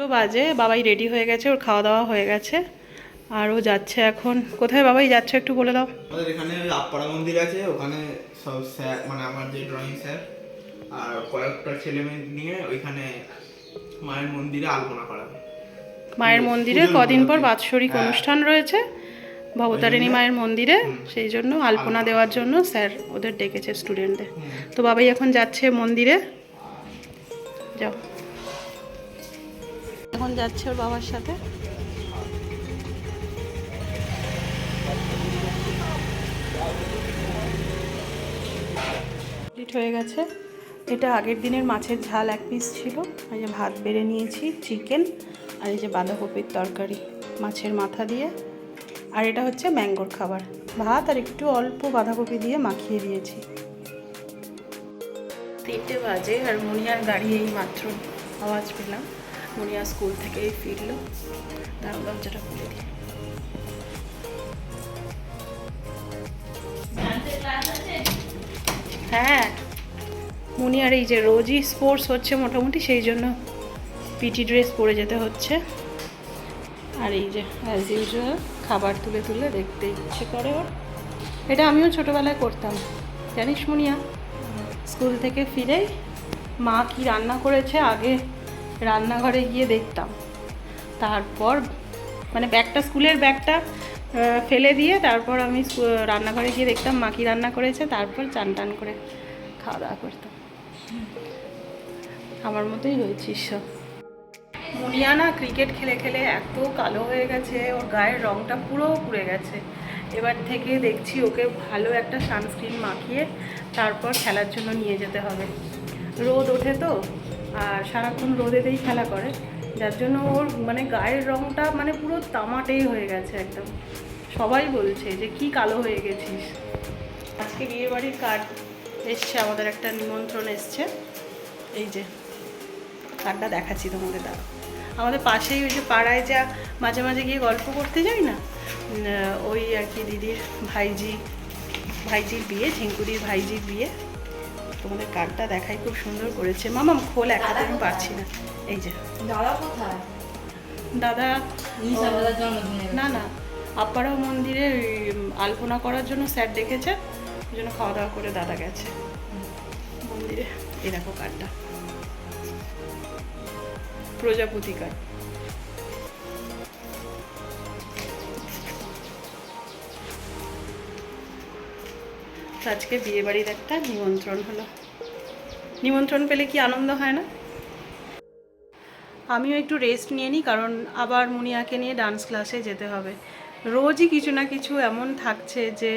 দুটো বাজে বাবাই রেডি হয়ে গেছে ওর খাওয়া দাওয়া হয়ে গেছে আর ও যাচ্ছে এখন। কোথায় বাবাই? যাচ্ছে একটু বলে দাও। আমাদের এখানে আপ্পাড়া মন্দির আছে ওখানে সব স্যার মানে আমার যে ড্রয়িং স্যার আর কয়েকটা ছেলে মেয়ে নিয়ে ওইখানে মায়ের মন্দিরে আলপনা করা মায়ের মন্দিরে কদিন পর বাৎসরিক হ্যাঁ। অনুষ্ঠান রয়েছে ভবতারিণী মায়ের মন্দিরে সেই জন্য আলপনা দেওয়ার জন্য স্যার ওদের ডেকেছে স্টুডেন্টদের তো বাবাই এখন যাচ্ছে মন্দিরে। যাও। এখন যাচ্ছে ওর বাবার সাথে? হয়ে গেছে। এটা আগের দিনের মাছের ঝাল এক পিস ছিল। এই যে ভাত বেড়ে নিয়েছি চিকেন আর এই যে বাঁধাকপির তরকারি মাছের মাথা দিয়ে। আর এটা হচ্ছে ম্যাঙ্গোর খাবার। ভাত আর একটু অল্প বাঁধাকপি দিয়ে মাখিয়ে দিয়েছি। তিনটে বাজে আর মুনিয়ার গাড়ি এই মাত্র আওয়াজ পেলাম। মুনিয়া স্কুল থেকেই ফিরলো। তার দরজাটা খুলে দিই হ্যাঁ মুনিয়ার এই যে রোজই স্পোর্টস হচ্ছে মোটামুটি, সেই জন্য পিটি ড্রেস পরে যেতে হচ্ছে। আর এই যে অ্যাজ ইউজুয়াল খাবার তুলে তুলে দেখতে ইচ্ছে করে ওর। এটা আমিও ছোটোবেলায় করতাম। জানিস মুনিয়া, স্কুল থেকে ফিরেই মা কি রান্না করেছে আগে রান্নাঘরে গিয়ে দেখতাম। তারপর মানে ব্যাগটা, স্কুলের ব্যাগটা ফেলে দিয়ে তারপর আমি রান্নাঘরে গিয়ে দেখতাম মা কি রান্না করেছে, তারপর চান টান করে খাওয়া দাওয়া করতাম। আমার মতোই হয়েছিস সব। মুনিয়া না ক্রিকেট খেলে খেলে এত কালো হয়ে গেছে, ওর গায়ের রংটা পুরো পুড়ে গেছে। এবার থেকে দেখছি ওকে ভালো একটা সানস্ক্রিন মাখিয়ে তারপর খেলার জন্য নিয়ে যেতে হবে। রোদ ওঠে তো? আর সারাক্ষণ রোদেতেই খেলা করে। যার জন্য ওর মানে গায়ের রংটা মানে পুরো তামাটেই হয়ে গেছে একদম। সবাই বলছে যে, কি কালো হয়ে গেছিস? আজকে বিয়ে বাড়ির কার্ড এসছে, আমাদের একটা নিমন্ত্রণ এসছে। এই যে কার্ডটা দেখাচ্ছি তোমাদের দাঁড়া আমাদের পাশেই ওই যে পাড়ায় যা মাঝে মাঝে গিয়ে গল্প করতে যাই না? ওই আর কি দিদির ভাইজি, ভাইজির বিয়ে ঝিঙ্কুরির ভাইজির বিয়ে। তোমাদের কার্ডটা দেখাই খুব সুন্দর করেছে। মামাম খোল এক হাতে আমি পারছি না। এই যে। দাদা কোথায়? দাদা না না। আপাড়া মন্দিরে আলপনা করার জন্য স্যার ডেকেছে। ওই জন্য খাওয়া দাওয়া করে দাদা গেছে। মন্দিরে। এই দেখো কার্ডটা প্রজাপতি কার্ড তো আজকে বিয়ে বাড়ির একটা নিমন্ত্রণ হলো। নিমন্ত্রণ পেলে কি আনন্দ হয় না? আমিও একটু রেস্ট নিয়ে নিই, কারণ আবার মুনিয়াকে নিয়ে ডান্স ক্লাসে যেতে হবে। রোজই কিছু না কিছু এমন থাকছে যে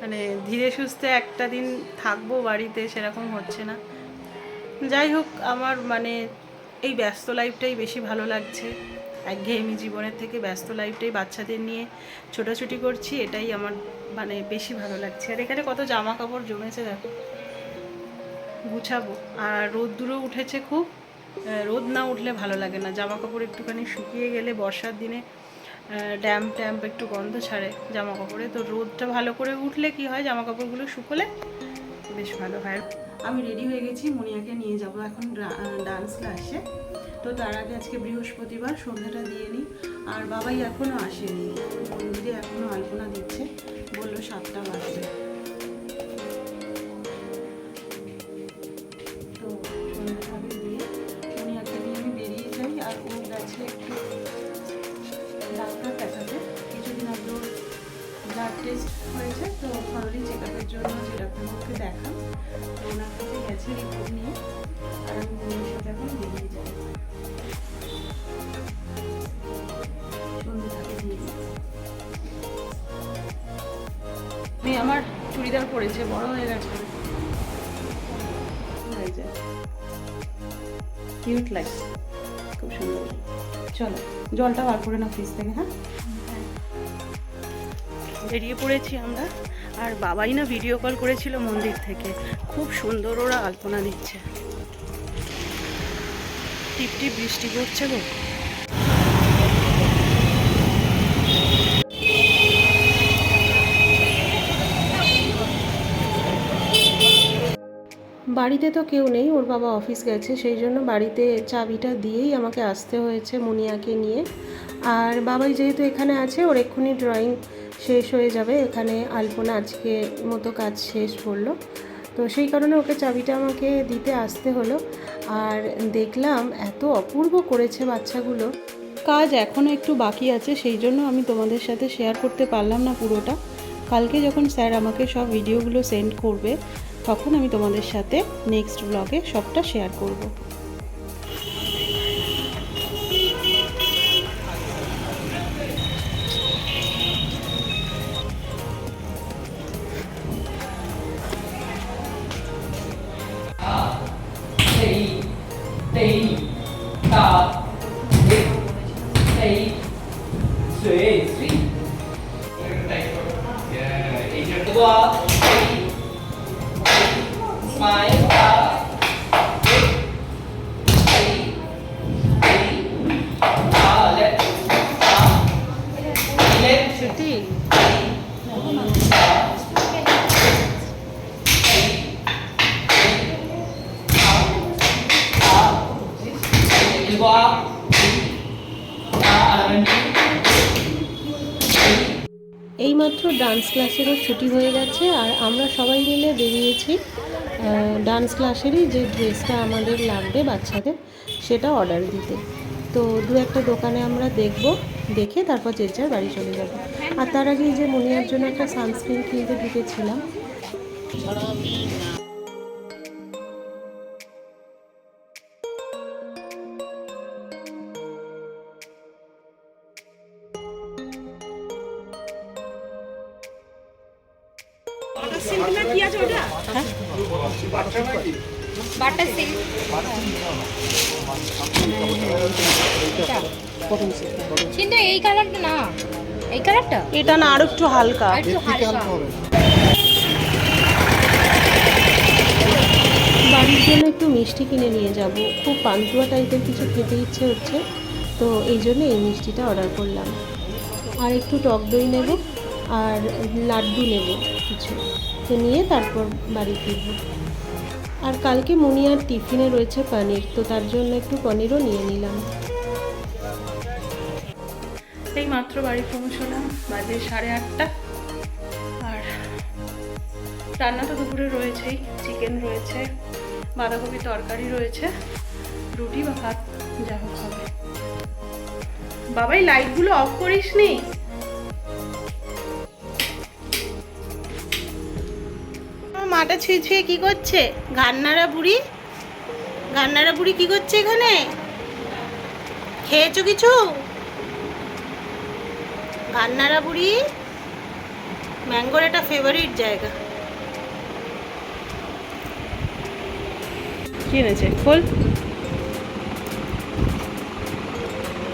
মানে ধীরে সুস্থে একটা দিন থাকব বাড়িতে সেরকম হচ্ছে না। যাই হোক, আমার মানে এই ব্যস্ত লাইফটাই বেশি ভালো লাগছে। একঘেয়েমি জীবনের থেকে ব্যস্ত লাইফটাই বাচ্চাদের নিয়ে ছোটাছুটি করছি, এটাই আমার মানে বেশি ভালো লাগছে। আর এখানে কত জামা কাপড় জমেছে দেখো। গুছাবো। আর রোদ্দুরও উঠেছে খুব। রোদ না উঠলে ভালো লাগে না। জামা কাপড় একটুখানি শুকিয়ে গেলে বর্ষার দিনে ড্যাম্প ট্যাম্প একটু গন্ধ ছাড়ে জামা কাপড়ে তো রোদটা ভালো করে উঠলে কি হয়? জামা কাপড়গুলো শুকোলে বেশ ভালো হয়। আমি রেডি হয়ে গেছি, মনিয়াকে নিয়ে যাব। এখন ডান্স ক্লাসে তো তার আগে আজকে বৃহস্পতিবার, সন্ধ্যাটা দিয়ে নিই। আর বাবাই এখনও আসেনি। মন্দিরে এখনও আলপনা দিচ্ছে। বলল সাতটা বাজবে। ব্লাড টেস্ট হয়েছে, তো থরলি চেক আপের জন্য যে ডাক্তারবাবুকে দেখান, তো ওনার কাছে গেছে রিপোর্ট নিয়ে, আর আমি মনিয়ার সাথে এখন বেরিয়ে যাই আমার চুড়িদার পরেছে, বড় হয়ে গেছে। কিউট লাগছে খুব সুন্দর। চলো, জলটা বার করে না ফ্রিজ থেকে হ্যাঁ? বেরিয়ে পড়েছি আমরা। আর বাবাই না ভিডিও কল করেছিল মন্দির থেকে। খুব সুন্দর ওরা আলপনা দিচ্ছে। টিপ টিপ বৃষ্টি পড়ছে গো। বাড়িতে তো কেউ নেই, ওর বাবা অফিস গেছে, সেই জন্য বাড়িতে চাবিটা দিয়েই আমাকে আসতে হয়েছে মুনিয়াকে নিয়ে। আর বাবাই যেহেতু এখানে আছে, ওর এক্ষুনি ড্রয়িং শেষ হয়ে যাবে। এখানে আলপনা আজকে মতো কাজ শেষ করল। তো সেই কারণে ওকে চাবিটা আমাকে দিতে আসতে হলো। আর দেখলাম এত অপূর্ব করেছে বাচ্চাগুলো। কাজ এখনও একটু বাকি আছে, সেই জন্য আমি তোমাদের সাথে শেয়ার করতে পারলাম না পুরোটা। কালকে যখন স্যার আমাকে সব ভিডিওগুলো সেন্ড করবে, তখন আমি তোমাদের সাথে নেক্সট ব্লগে সবটা শেয়ার করব। tem এইমাত্র ডান্স ক্লাসেরও ছুটি হয়ে গেছে আর আমরা সবাই মিলে বেরিয়েছি ডান্স ক্লাসেরই যে ড্রেসটা আমাদের লাগবে বাচ্চাদের সেটা অর্ডার দিতে। তো দু একটা দোকানে আমরা দেখব, দেখে তারপর যে যার বাড়ি চলে যাব। আর তার আগে যে মনিয়ার জন্য একটা সানস্ক্রিন কিনতে ঢুকেছিলাম। কিন্তু এই কালারটা না। এই কালারটা এটা না আরও একটু হালকা। একটু হালকা বাড়ির জন্য একটু মিষ্টি কিনে নিয়ে যাব। খুব পান্তুয়া টাইপের কিছু খেতে ইচ্ছে হচ্ছে তো এই জন্য এই মিষ্টিটা অর্ডার করলাম। আর একটু টক দই নেব আর লাড্ডু নেব কিছু। তো নিয়ে তারপর বাড়ি ফিরব। আর কালকে মুনিয়ার টিফিনে রয়েছে পনির, তো তার জন্য একটু পনিরও নিয়ে নিলাম। এই মাত্র বাড়ি পৌঁছলাম, বাজে সাড়ে আটটা। আর রান্না তো দুপুরে রয়েছেই চিকেন রয়েছে বাঁধাকপি তরকারি রয়েছে, রুটি বা ভাত, যা হোক হবে। বাবাই লাইটগুলো অফ করিস নি মাটা ছুঁয়ে ছুঁয়ে কি করছে? গান্নারা বুড়ি? গান্নারা বুড়ি কি করছে এখানে? খেয়েছো কিছু? গান্নারা বুড়ি? ম্যাঙ্গোর এটা ফেভারিট জায়গা। কি এনেছে? খোল।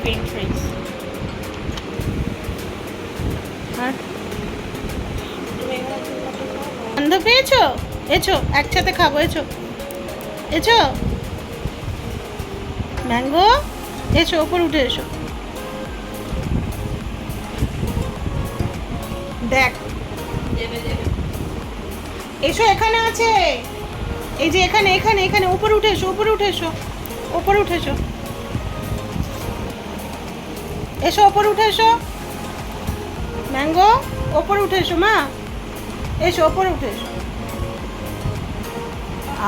ফ্রেঞ্চ ফ্রাইস পেয়েছ? এছো, একসাথে খাব, এছো। এছো? ম্যাঙ্গো? এসো ওপর উঠে এসো। দেখ। এসো, এখানে আছে। এই যে এখানে এখানে এখানে উপরে উঠে এসো উপরে উঠে এসো। উপরে উঠে এসো। এসো, ওপরে উঠে এসো। ম্যাঙ্গো, ওপরে উঠে এসো, মা। এসো, ওপরে উঠে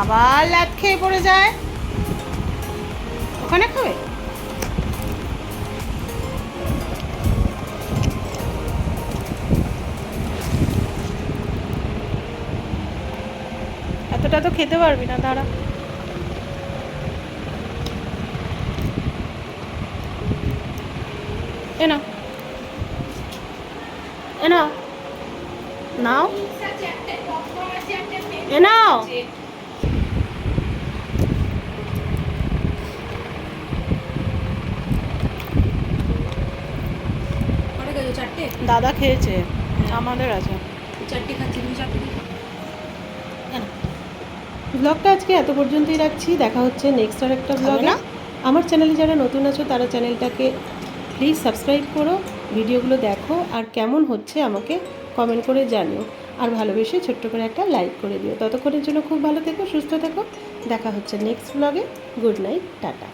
আবার লাত খেয়ে পড়ে যায়। ওখানে খাবে? এতটা তো খেতে পারবি না, দাঁড়া। এ নাও। দাদা খেয়েছে আমাদের আছে। চারটে খাচ্ছি তুমি চারটে ব্লগটা আজকে এত পর্যন্তই রাখছি দেখা হচ্ছে নেক্সট আর একটা ব্লগে? আমার চ্যানেলে যারা নতুন আছো তারা চ্যানেলটাকে প্লিজ সাবস্ক্রাইব করো ভিডিওগুলো দেখো আর কেমন হচ্ছে আমাকে কমেন্ট করে জানিও। আর ভালোবেসে ছোট্ট করে একটা লাইক করে দিও। ততক্ষণের জন্য খুব ভালো থেকো, সুস্থ থেকো। দেখা হচ্ছে নেক্সট ব্লগে গুড নাইট, টাটা।